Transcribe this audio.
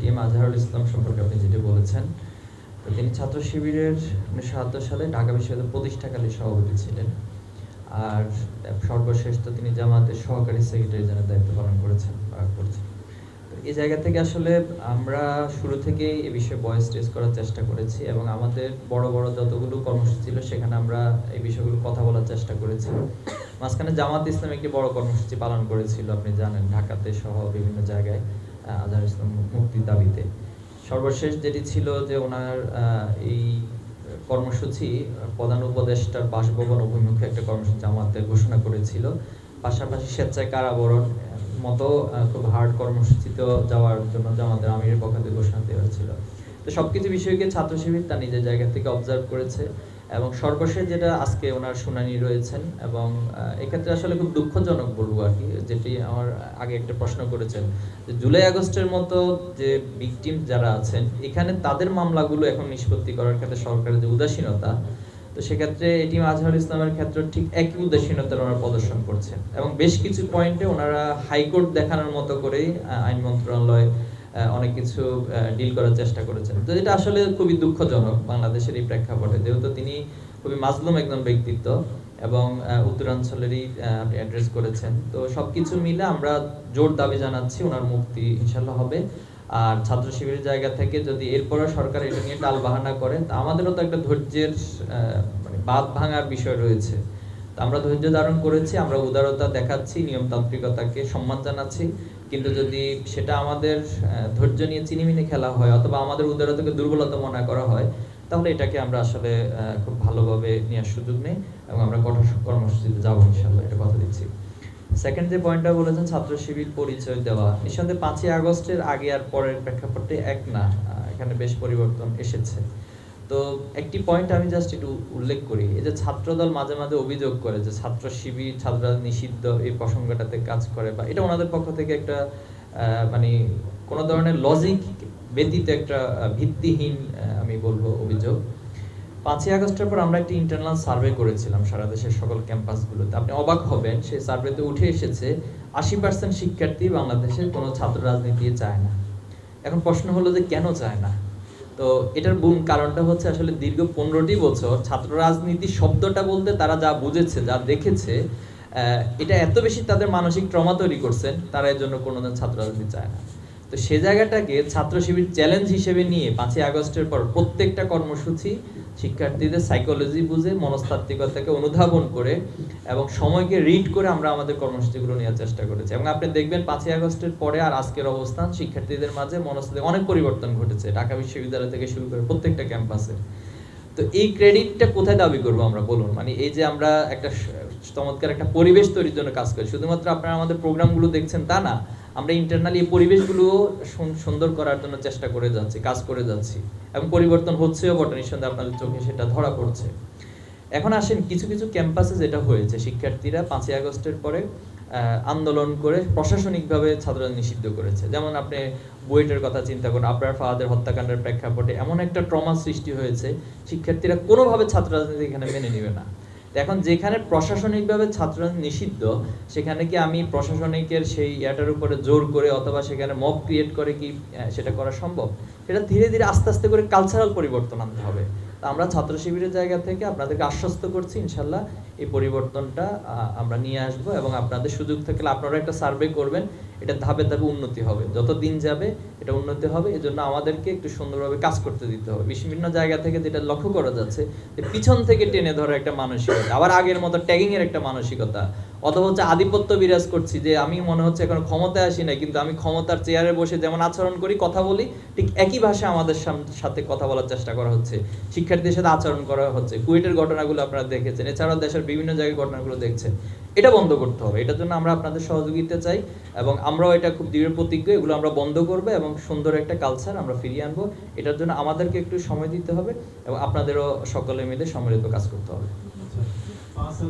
ATM Azharul Islam সম্পর্কে আপনি যেটি বলেছেন, তো তিনি ছাত্র শিবিরের উনিশশো সাতাত্তর সালে ঢাকা বিশ্ববিদ্যালয় প্রতিষ্ঠাকালী সভাপতি ছিলেন। আর সর্বশেষ তো তিনি জামাতের সহকারী সেক্রেটারি জেনারেল দায়িত্ব পালন করেছেন বা করছেন। এই জায়গা থেকে আসলে আমরা শুরু থেকেই এ বিষয়ে ভয়েস রেজ করার চেষ্টা করেছি এবং আমাদের বড় বড় যতগুলো কর্মসূচি ছিল সেখানে আমরা এই বিষয়গুলো কথা বলার চেষ্টা করেছি। মাঝখানে জামাত ইসলাম একটি বড় কর্মসূচি পালন করেছিল, আপনি জানেন, ঢাকাতে সহ বিভিন্ন জায়গায়। আজহার ইসলাম মুক্তির দাবিতে। সর্বশেষ যেটি ছিল যে ওনার এই কর্মসূচি, প্রধান উপদেষ্টার বাসভবন অভিমুখে একটা কর্মসূচি জামাতের ঘোষণা করেছিল। পাশাপাশি স্বেচ্ছায় কারাবরণ মতো খুব হার্ড কর্মসূচিতেও যাওয়ার জন্য আমাদের আমিরের পক্ষ থেকে ঘোষণা দেওয়া হয়েছিল। তো সবকিছু বিষয়কে ছাত্র শিবির তার নিজের জায়গা থেকে অবজার্ভ করেছে। এবং সর্বশেষ যেটা আজকে ওনার শুনানি রয়েছেন এবং এক্ষেত্রে আসলে খুব দুঃখজনক বলব আর কি, যেটি আমার আগে একটা প্রশ্ন করেছেন। যে জুলাই আগস্টের মতো যে ভিকটিম যারা আছেন, এখানে তাদের মামলাগুলো এখন নিষ্পত্তি করার ক্ষেত্রে সরকারের যে উদাসীনতা, তো সেক্ষেত্রে এটি আজহার ইসলামের ক্ষেত্রে ঠিক একই উদাসীনতার ওনারা প্রদর্শন করছেন। এবং বেশ কিছু পয়েন্টে ওনারা হাইকোর্ট দেখানোর মতো করেই আইন মন্ত্রণালয় অনেক কিছু ডিল করার চেষ্টা করেছেন। তো এটা আসলে খুবই দুঃখজনক বাংলাদেশের এই প্রেক্ষাপটে। যেহেতু তিনি খুবই মাজলুম একজন ব্যক্তিত্ব এবং উত্তরাঞ্চলেরই আপনি অ্যাড্রেস করেছেন। তো সবকিছু মিলে আমরা জোর দাবি জানাচ্ছি ওনার মুক্তি ইনশাল্লাহ হবে। আর ছাত্র শিবিরের জায়গা থেকে যদি এরপরও সরকার এটা নিয়ে টাল বাহানা করে, তা আমাদেরও তো একটা ধৈর্যের মানে বাদ ভাঙার বিষয় রয়েছে। আমরা ধৈর্য ধারণ করেছি, আমরা উদারতা দেখাচ্ছি, নিয়মতান্ত্রিকতাকে সম্মান জানাচ্ছি। কিন্তু যদি সেটা আমাদের ধৈর্য নিয়ে চিনিমিনি খেলা হয় অথবা আমাদের উদারতাকে দুর্বলতা মনে করা হয়, তাহলে এটাকে আমরা আসলে খুব ভালোভাবে নেওয়ার সুযোগ নেই এবং আমরা কঠোর কর্মসূচিতে যাব ইনশাল্লাহ এটা কথা দিচ্ছি। সেকেন্ড যে পয়েন্টটা বলেছেন, ছাত্র শিবির পরিচয় দেওয়া। নিঃসন্দেহে পাঁচই আগস্টের আগে আর পরের প্রেক্ষাপটে এক না এখানে বেশ পরিবর্তন এসেছে। তো একটি পয়েন্ট আমি জাস্ট একটু উল্লেখ করি, এই যে ছাত্রদল মাঝে মাঝে অভিযোগ করে যে ছাত্র শিবির, ছাত্র নিষিদ্ধ এই প্রসঙ্গটাতে কাজ করে বা এটা ওনাদের পক্ষ থেকে একটা মানে কোনো ধরনের লজিক ব্যতীত একটা ভিত্তিহীন আমি বলব অভিযোগ। পাঁচই আগস্টের পর আমরা একটি ইন্টারনাল সার্ভে করেছিলাম সারা দেশের সকল ক্যাম্পাসগুলোতে আপনি অবাক হবেন, সেই সার্ভেতে উঠে এসেছে, আশি পার্সেন্ট শিক্ষার্থী বাংলাদেশের কোনো ছাত্র রাজনীতি চায় না। এখন প্রশ্ন হলো যে কেন চায় না? তো এটার মূল কারণটা হচ্ছে আসলে দীর্ঘ পনেরোটি বছর ছাত্র রাজনীতি শব্দটা বলতে তারা যা বুঝেছে, যা দেখেছে এটা এত বেশি তাদের মানসিক ট্রমা তৈরি করছে, তারা এর জন্য কোনোদিন ছাত্র রাজনীতি চায় না। তো সে জায়গাটাকে ছাত্র শিবির চ্যালেঞ্জ হিসেবে নিয়ে পাঁচই আগস্টের পর প্রত্যেকটা কর্মসূচি শিক্ষার্থীদের সাইকোলজি বুঝে, মনস্তাত্ত্বিকতাকে অনুধাবন করে এবং সময়কে রিড করে আমরা আমাদের কর্মসূচিগুলো নেওয়ার চেষ্টা করেছি। এবং আপনি দেখবেন পাঁচই আগস্টের পরে আর আজকের অবস্থান, শিক্ষার্থীদের মাঝে মনস্তাত্ত্বিক অনেক পরিবর্তন ঘটেছে। ঢাকা বিশ্ববিদ্যালয় থেকে শুরু করে প্রত্যেকটা ক্যাম্পাসে। তো এই ক্রেডিটটা কোথায় দাবি করব আমরা, বলুন? মানে এই যে আমরা একটা চমৎকার একটা পরিবেশ তৈরির জন্য কাজ করি। শুধুমাত্র আপনারা আমাদের প্রোগ্রামগুলো দেখছেন তা না আমরা ইন্টারনালি এই পরিবেশগুলো সুন্দর করার জন্য চেষ্টা করে যাচ্ছি, কাজ করে যাচ্ছি। এবং পরিবর্তন হচ্ছেও বটে, নিঃসন্দেহে আপনাদের চোখে সেটা ধরা পড়ছে। এখন আসেন, কিছু কিছু ক্যাম্পাসে যেটা হয়েছে। শিক্ষার্থীরা পাঁচই আগস্টের পরে আন্দোলন করে প্রশাসনিকভাবে ছাত্ররা নিষিদ্ধ করেছে। যেমন আপনি বুয়েটের কথা চিন্তা করুন, আপনার ফাহাদের হত্যাকাণ্ডের প্রেক্ষাপটে এমন একটা ট্রমা সৃষ্টি হয়েছে, শিক্ষার্থীরা কোনোভাবে ছাত্র রাজনীতি এখানে মেনে নেবে না। এখন যেখানে প্রশাসনিকভাবে ছাত্র নিষিদ্ধ, সেখানে কি আমি প্রশাসনিকের সেই ইয়াটার উপরে জোর করে অথবা সেখানে মব ক্রিয়েট করে কি সেটা করা সম্ভব? সেটা ধীরে ধীরে আস্তে আস্তে করে কালচারাল পরিবর্তন আনতে হবে। আমরা ছাত্র শিবিরের জায়গা থেকে আপনাদেরকে আশ্বস্ত করছি, ইনশাল্লাহ এই পরিবর্তনটা আমরা নিয়ে আসব এবং আপনাদের সুযোগ থাকলে আপনারা একটা সার্ভে করবেন, এটা ধাপে ধাপে উন্নতি হবে। যত দিন যাবে, এটা উন্নতি হবে, এজন্য আমাদেরকে একটু সুন্দরভাবে কাজ করতে দিতে হবে। বিভিন্ন জায়গা থেকে যেটা লক্ষ্য করা যাচ্ছে, যে পিছন থেকে টেনে ধরে একটা মানসিকতা, আবার আগের মতো ট্যাগিং এর একটা মানসিকতা, অথবা হচ্ছে আধিপত্য বিরাজ করছি, যে আমি মনে হচ্ছে এখন ক্ষমতায় আসি না কিন্তু আমি ক্ষমতার চেয়ারে বসে যেমন আচরণ করি, কথা বলি, ঠিক একই ভাষায় আমাদের সাথে কথা বলার চেষ্টা করা হচ্ছে। শিক্ষার্থীদের সাথে আচরণ করা হচ্ছে। কুয়েটের ঘটনাগুলো আপনারা দেখেছেন। এছাড়াও দেশের বিভিন্ন জায়গায় ঘটনাগুলো দেখছেন এটা বন্ধ করতে হবে। এটার জন্য আমরা আপনাদের সহযোগিতা চাই এবং আমরাও এটা খুব দৃঢ় প্রতিজ্ঞ, এগুলো আমরা বন্ধ করব এবং সুন্দর একটা কালচার আমরা ফিরিয়ে আনব। এটার জন্য আমাদেরকে একটু সময় দিতে হবে এবং আপনাদেরও সকলে মিলে সম্মিলিত কাজ করতে হবে। হাজার